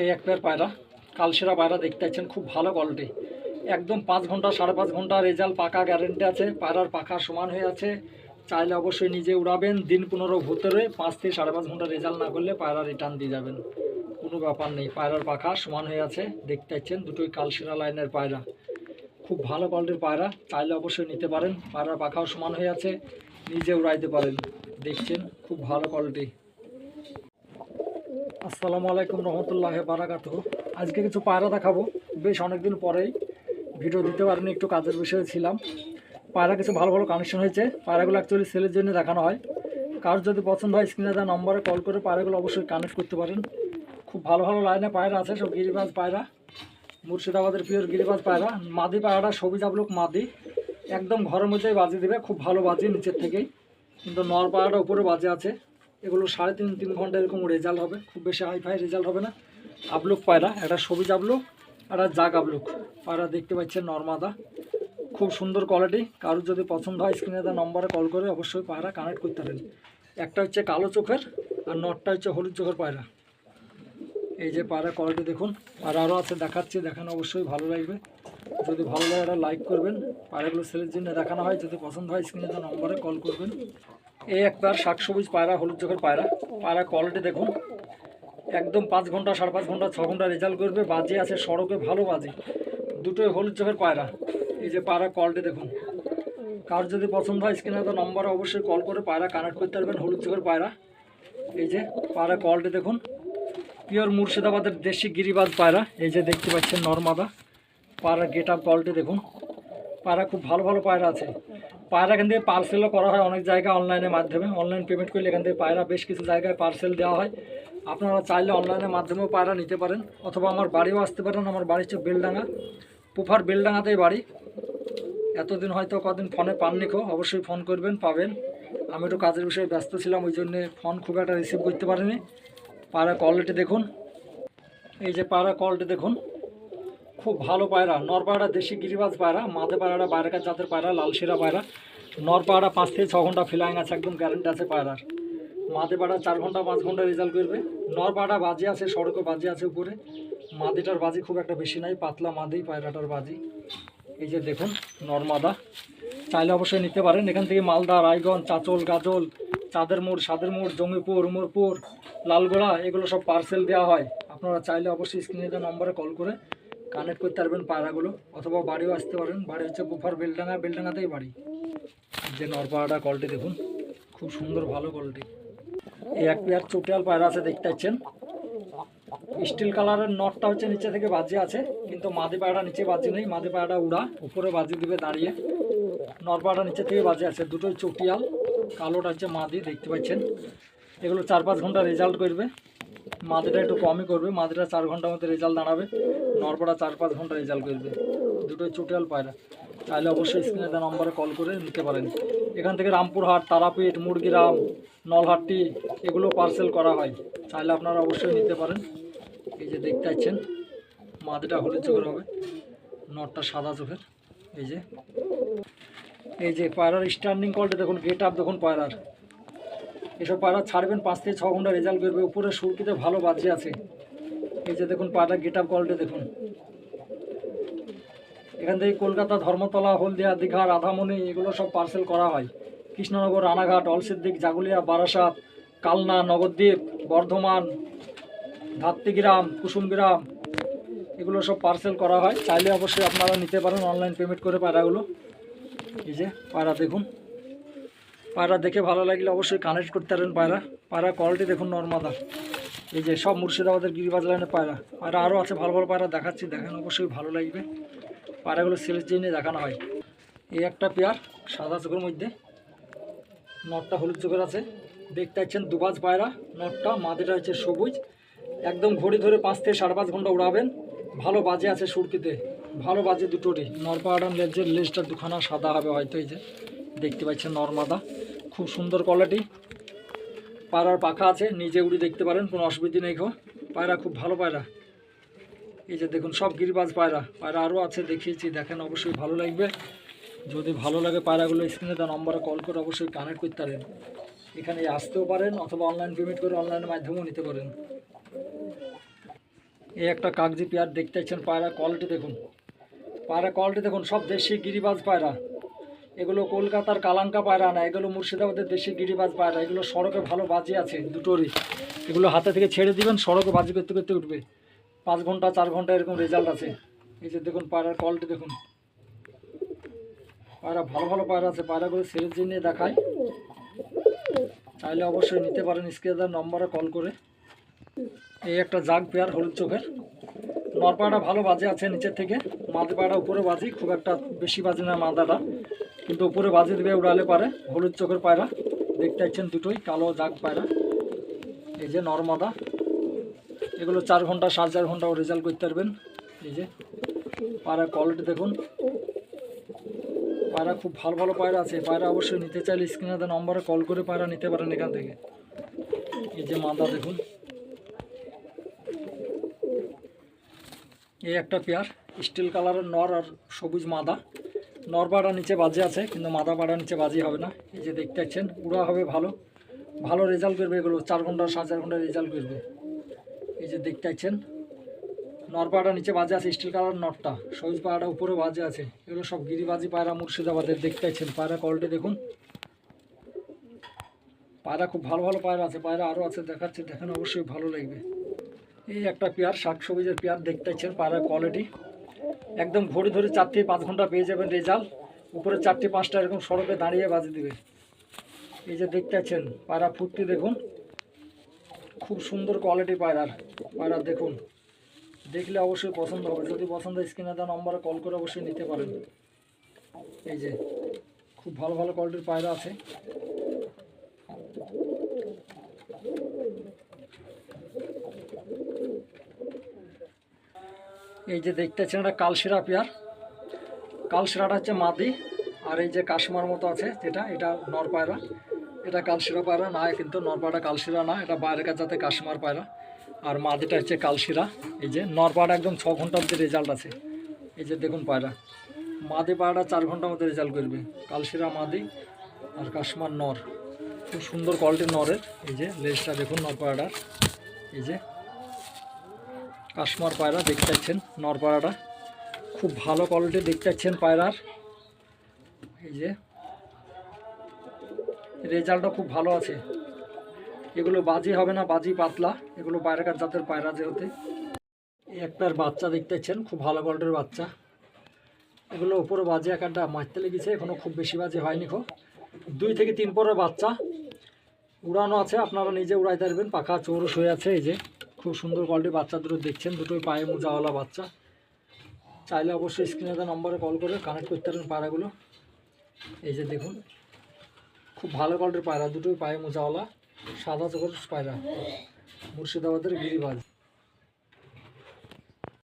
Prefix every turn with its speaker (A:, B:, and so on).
A: এই এক পেয়ার পায়রা কালসেরা পায়রা দেখতে পাচ্ছেন, খুব ভালো কোয়ালিটি একদম পাঁচ ঘণ্টা, সাড়ে পাঁচ ঘণ্টা রেজাল্ট পাকা গ্যারেন্টি আছে, পায়রার পাখা সমান হয়ে আছে। চাইলে অবশ্যই নিজে উড়াবেন, দিন পনেরো ভিতরে পাঁচ থেকে সাড়ে পাঁচ ঘণ্টা রেজাল্ট না করলে পায়রা রিটার্ন দিয়ে যাবেন। কোনো ব্যাপার নেই, পায়রার পাখা সমান হয়ে আছে, দেখতে পাচ্ছেন দুটোই কালসেরা লাইনের পায়রা। খুব ভালো কোয়ালিটির পায়রা, চাইলে অবশ্যই নিতে পারেন, পায়রার পাখাও সমান হয়ে আছে, নিজে উড়াইতে পারেন। দেখছেন, খুব ভালো কোয়ালিটি আসসালামু আলাইকুম রহমতুল্লাহ বারাকাতু আজকে কিছু পায়রা দেখাবো। বেশ অনেকদিন পরেই। ভিডিও দিতে পারিনি, একটু কাজের বিষয়ে ছিলাম। পায়রা কিছু ভালো ভালো কানেকশন হয়েছে। পায়রাগুলো অ্যাকচুয়ালি সেলের জন্য দেখানো হয়। কার যদি পছন্দ হয় স্ক্রিনে দেওয়া নম্বরে কল করে পায়রাগুলো অবশ্যই কানেক্ট করতে পারেন। খুব ভালো ভালো লাইনে পায়রা আছে, সব গিরিবাজ পায়রা। মুর্শিদাবাদের পিওর গিরিবাজ পায়রা। মাদি পায়রাটা সবুজ আবলুক মাদি। একদম ঘরের মধ্যেই বাজি দেবে, খুব ভালো বাজি নিচের থেকেই। কিন্তু নর পায়রাটা উপরে বাজে আছে। এগুলো সাড়ে তিন তিন ঘণ্টা এরকম রেজাল্ট হবে। খুব বেশি হাই ফাই রেজাল্ট হবে না। আবলুক পায়রা একটা সবুজ আবলুক একটা জাগ আবলুক পায়রা দেখতে পাচ্ছেন নর্মাদা। খুব সুন্দর কোয়ালিটি কারোর যদি পছন্দ হয় স্ক্রিনে দেওয়া নম্বরে কল করে অবশ্যই পায়রা কানেক্ট করতে পারেন। একটা হচ্ছে কালো চোখের আর নটটা হচ্ছে হলুদ চোখের পায়রা। এই যে পায়রা কোয়ালিটি দেখুন। আর আরও আছে দেখাচ্ছি, দেখানো অবশ্যই ভালো লাগবে। যদি ভালো লাগে একটা লাইক করবেন। পায়রাগুলো সেলের জন্য দেখানো হয়, যদি পছন্দ হয় স্ক্রিনে দেওয়া নম্বরে কল করবেন। এই একবার শাক সবুজ পায়রা, হলুদ চোখের পায়রা। পায়রা কোয়ালিটি দেখুন। একদম পাঁচ ঘণ্টা, সাড়ে পাঁচ ঘণ্টা, ছ ঘণ্টা রেজাল্ট করবে, বাজে আছে, সড়কে ভালো বাজে। দুটোই হলুদ চোখের পায়রা। এই যে পায়রা কোয়ালিটি দেখুন। কার যদি পছন্দ হয় স্ক্রিনে তো নম্বরে অবশ্যই কল করে পায়রা কানেক্ট করতে পারবেন, হলুদ চোখের পায়রা। এই যে পায়রা কোয়ালিটি দেখুন। পিওর মুর্শিদাবাদের দেশি গিরিবাজ পায়রা। এই যে দেখতে পাচ্ছেন নর্মাদা। পায়রা গেট আপ কোয়ালিটি দেখুন। পায়রা খুব ভালো ভালো পায়রা আছে। পায়রা এখান থেকে পার্সেলও করা হয় অনেক জায়গায় অনলাইনের মাধ্যমে। অনলাইন পেমেন্ট করলে এখান থেকে পায়রা বেশ কিছু জায়গায় পার্সেল দেওয়া হয়। আপনারা চাইলে অনলাইনের মাধ্যমেও পায়রা নিতে পারেন। অথবা আমার বাড়িও আসতে পারেন। আমার বাড়ি হচ্ছে বেলডাঙ্গা। পুফার বেলডাঙ্গাতেই বাড়ি। এতদিন হয়তো কদিন ফোনে পাননি খো অবশ্যই ফোন করবেন, পাবেন। আমি একটু কাজের বিষয়ে ব্যস্ত ছিলাম, ওই জন্যে ফোন খুব একটা রিসিভ করতে পারিনি। পায়রা কোয়ালিটি দেখুন। এই যে পায়রা কোয়ালিটি দেখুন। খুব ভালো পায়রা। নর পায়রা দেশি গিরিবাজ পায়রা, মাদে পায়রাটা, বাইরেকার জাতের পায়রা, লালশিরা পায়রা। নর পাঁচ থেকে ছ ঘণ্টা ফ্লাইং আছে, একদম গ্যারেন্টি আছে পায়রার। মাদে পায়রা চার ঘণ্টা, পাঁচ ঘণ্টা রেজাল্ট করবে। নর পায়রা বাজি আছে, সড়কে বাজি আছে উপরে। মাদিটার বাজি খুব একটা বেশি নাই, পাতলা মাদি পায়রাটার বাজি। এই যে দেখুন, নর্মাদা। চাইলে অবশ্যই নিতে পারেন। এখান থেকে মালদা, রায়গঞ্জ, চাচল, গাজল, চাঁদের মোড়, সাদের মোড়, জঙ্গিপুর, উমরপুর, লালগোড়া, এগুলো সব পার্সেল দেওয়া হয়। আপনারা চাইলে অবশ্যই স্ক্রিনে নম্বরে কল করে কানেক্ট করতে পারবেন পায়রাগুলো অথবা বাড়িও আসতে পারেন। বাড়ি হচ্ছে বুফার বেলডাঙ্গা বেলডাঙ্গাতেই বাড়ি। যে নরপাড়াটা কলটি দেখুন, খুব সুন্দর, ভালো কলটি এই এক পেয়ার চটিয়াল পায়রা আছে, দেখতে পাচ্ছেন। স্টিল কালারের নটটা হচ্ছে নিচে থেকে বাজি আছে, কিন্তু মাদি পায়রা নিচে বাজি নেই। মাদি পায়রাটা উড়া, উপরে বাজি দিবে, দাঁড়িয়ে। নরপাড়া নিচে থেকে বাজি আছে, দুটোই চটিয়াল। কালোটা হচ্ছে মাদি, দেখতে পাচ্ছেন। এগুলো চার পাঁচ ঘণ্টা রেজাল্ট করবে। মাদিটা একটু কমই করবে মাদিটা চার ঘণ্টার মধ্যে রেজাল্ট দাঁড়াবে নরপাড়া চার পাঁচ ঘণ্টা রেজাল্ট করবে। দুটোই চটিয়াল পায়রা। চাইলে অবশ্যই স্ক্রিনে দেওয়া নম্বরে কল করে নিতে পারেন। এখান থেকে রামপুরহাট, তারাপীঠ, মুরগিরাম, নলহাট্টি, এগুলো পার্সেল করা হয়। চাইলে আপনারা অবশ্যই নিতে পারেন। এই যে দেখতে পাচ্ছেন মাদিটা হলুদ চোখের হবে, নটটা সাদা চোখের। এই যে এই যে পায়রার স্ট্যান্ডিং কলটা দেখুন গেট আপ দেখুন পায়রার। এসব পায়রা ছাড়বেন, পাঁচ থেকে ছ ঘণ্টা রেজাল্ট করবে উপরে সুরকিতে ভালো বাজে আছে। এই যে দেখুন পায়রা গেট আপ কলটা দেখুন। এখান থেকে কলকাতা, ধর্মতলা, হলদিয়া, দীঘা, রাধামণি, এগুলো সব পার্সেল করা হয়। কৃষ্ণনগর, রানাঘাট, অলসিদ্দিক, জাগুলিয়া, বারাসাত, কালনা, নবদ্বীপ, বর্ধমান ধাত্তিগ্রাম কুসুমগ্রাম, এগুলো সব পার্সেল করা হয়। চাইলে অবশ্যই আপনারা নিতে পারেন অনলাইন পেমেন্ট করে পায়রাগুলো। এই যে পায়রা দেখুন। পায়রা দেখে ভালো লাগলে অবশ্যই কানেক্ট করতে পারেন পায়রা। পায়রা কোয়ালিটি দেখুন নর্মাদা। এই যে সব মুর্শিদাবাদের গিরিবাজ লাইনের পায়রা। পায়রা আরও আছে ভালো ভালো পায়রা দেখাচ্ছি, দেখেন অবশ্যই ভালো লাগবে। পায়রাগুলো সেলের জন্য দেখানো হয়। এই একটা পেয়ার, সাদা চোখের মধ্যে। নটটা হলুদ চোখের আছে। দেখতে পাচ্ছেন দুবাজ পায়রা। নটটা মাদিটা হচ্ছে সবুজ। একদম ঘড়ি ধরে পাঁচ থেকে সাড়ে পাঁচ ঘণ্টা উড়াবেন। ভালো বাজে আছে সুরকিতে। ভালো বাজে দুটোরই। নরপাড়ান লেজের লেজটা দুখানা সাদা হবে হয়তো এই যে। দেখতে পাচ্ছেন নর্মাদা। খুব সুন্দর কোয়ালিটি পায়রার পাখা আছে, নিজে উড়ি দেখতে পারেন, কোনো অসুবিধা নেই খো পায়রা খুব ভালো পায়রা। এই যে দেখুন, সব গিরিবাজ পায়রা। পায়রা আরও আছে, দেখিয়েছি, দেখেন, অবশ্যই ভালো লাগবে। যদি ভালো লাগে পায়রাগুলো স্ক্রিনে তার নম্বরে কল করে অবশ্যই কানেক্ট করতে পারেন। এখানে আসতেও পারেন, অথবা অনলাইন পেমেন্ট করে অনলাইনের মাধ্যমেও নিতে পারেন। এই একটা কাগজি পেয়ার দেখতে পাচ্ছেন, পায়রা কোয়ালিটি দেখুন। পায়রা কোয়ালিটি দেখুন, সব দেশি গিরিবাজ পায়রা। এগুলো কলকাতার কালাঙ্কা পায়রা না, এগুলো মুর্শিদাবাদের দেশি গিরিবাজ পায়রা, এগুলো সড়কে ভালো বাজি আছে দুটোরই। এগুলো হাতে থেকে ছেড়ে দিবেন, সড়কে বাজি করতে করতে উঠবে। পাঁচ ঘণ্টা, চার ঘণ্টা এরকম রেজাল্ট আছে। এই যে দেখুন পায়রার কলটি দেখুন। পায়রা ভালো ভালো পায়রা আছে, পায়রাগুলো সেলের জন্য দেখায়, চাইলে অবশ্যই নিতে পারেন, স্ক্রিনে নম্বরে কল করে। এই একটা জাগ পেয়ার হলুদ চোখের। নরপাড়া ভালো বাজে আছে নিচের থেকে মাদি পাড়া উপরে বাজি, খুব একটা বেশি বাজে না মাদাটা কিন্তু উপরে বাজি দেবে, উড়ালে পারে। হলুদ চোখের পায়রা, দেখতে পাচ্ছেন দুটোই, কালো জাগ পায়রা। এই যে নরমাদা, এগুলো চার ঘণ্টা, সাড়ে চার ঘন্টাও রেজাল্ট করতে পারবেন। এই যে পায়রা কোয়ালিটি দেখুন। পায়রা খুব ভালো ভালো পায়রা আছে। পায়রা অবশ্যই নিতে চাইলে স্ক্রিনে নম্বরে কল করে পায়রা নিতে পারেন এখান থেকে। এই যে মাদা দেখুন। এই একটা পেয়ার স্টিল কালারের নর আর সবুজ মাদা। নর পাড়া নিচে বাজে আছে, কিন্তু মাদা পাড়া নিচে বাজি হবে না। এই যে দেখতে পাচ্ছেন উড়া হবে ভালো। ভালো রেজাল্ট করবে এগুলো, চার ঘণ্টা, সাড়ে চার ঘণ্টা রেজাল্ট করবে এই যে দেখতে পাচ্ছেন নর পাড়া নিচে বাজে আছে স্টিল কালার নটটা। সবুজ পাড়া উপরে বাজে আছে। এগুলো সব গিরিবাজি পায়রা, মুর্শিদাবাদের, দেখতে পাচ্ছেন। পায়রা কোয়ালিটি দেখুন। পায়রা খুব ভালো ভালো পায়রা আছে, পায়রা আরও আছে, দেখাচ্ছে, দেখেন অবশ্যই ভালো লাগবে। এই একটা পেয়ার, শাক সবুজের পেয়ার, দেখতে পাচ্ছেন, পায়রার কোয়ালিটি একদম ভোরে ধরে চার থেকে পাঁচ ঘণ্টা পেয়ে যাবেন রেজাল্ট। উপরে চারটে পাঁচটা এরকম সড়কে দাঁড়িয়ে বাজে দেবে। এই যে দেখতে পাচ্ছেন পায়রা ফুটটি দেখুন। খুব সুন্দর কোয়ালিটি পায়রার। পায়রা দেখুন। দেখলে অবশ্যই পছন্দ হবে। যদি পছন্দ হয়, স্ক্রিনে দেওয়া নম্বরে কল করে অবশ্যই নিতে পারেন। এই যে, খুব ভালো ভালো কোয়ালিটির পায়রা আছে। এই যে দেখতেছেন এটা কালশিরা পেয়ার। কালশিরাটা হচ্ছে মাদি, আর এই যে কাশমার মতো আছে যেটা, এটা নর পায়রা। এটা কালশিরা পায়রা, না কিন্তু নরপাড়া কালশিরা না, এটা বাইরের কাছে যাতে কাশমার পায়রা। আর মাদিটা হচ্ছে কালশিরা, এই যে নরপাড়া একদম ছ ঘণ্টার মধ্যে রেজাল্ট আছে। এই যে দেখুন পায়রা, মাদি পায়রাটা চার ঘণ্টার মধ্যে রেজাল্ট করবে। কালশিরা মাদি আর কাশমার নর, খুব সুন্দর কোয়ালিটির নরের। এই যে লেজটা দেখুন নরপাড়াটার এই যে কাশ্মার পায়রা দেখতে পাচ্ছেন নর পায়রাটা। খুব ভালো কোয়ালিটি দেখতে পাচ্ছেন পায়রার। এই যে। রেজাল্টটা খুব ভালো আছে। এগুলো বাজি হবে না, বাজি পাতলা। এগুলো বাইরেকার জাতের পায়রা যেহেতু। একটার বাচ্চা দেখতে পাচ্ছেন খুব ভালো কোয়ালিটির বাচ্চা। এগুলো উপরে বাজে একটা মারতে লেগেছে, এখনও খুব বেশি বাজে হয়নি খো দুই থেকে তিন পরের বাচ্চা। উড়ানো আছে, আপনারা নিজে উড়াইতে পারবেন পাখা চৌরস হয়ে আছে, এই যে। খুব সুন্দর কোয়ালিটির বাচ্চা দুটো দেখছেন, দুটোই পায়ে মোজাওয়ালা বাচ্চা। চাইলে অবশ্যই স্ক্রিনে দেওয়া নম্বরে কল করে কানেক্ট করতে পারেন পায়রাগুলো। এই যে দেখুন, খুব ভালো কোয়ালিটির পায়রা, দুটোই পায়ে মোজাওয়ালা সাদা চোখের পায়রা, মুর্শিদাবাদের গিরিবাজ।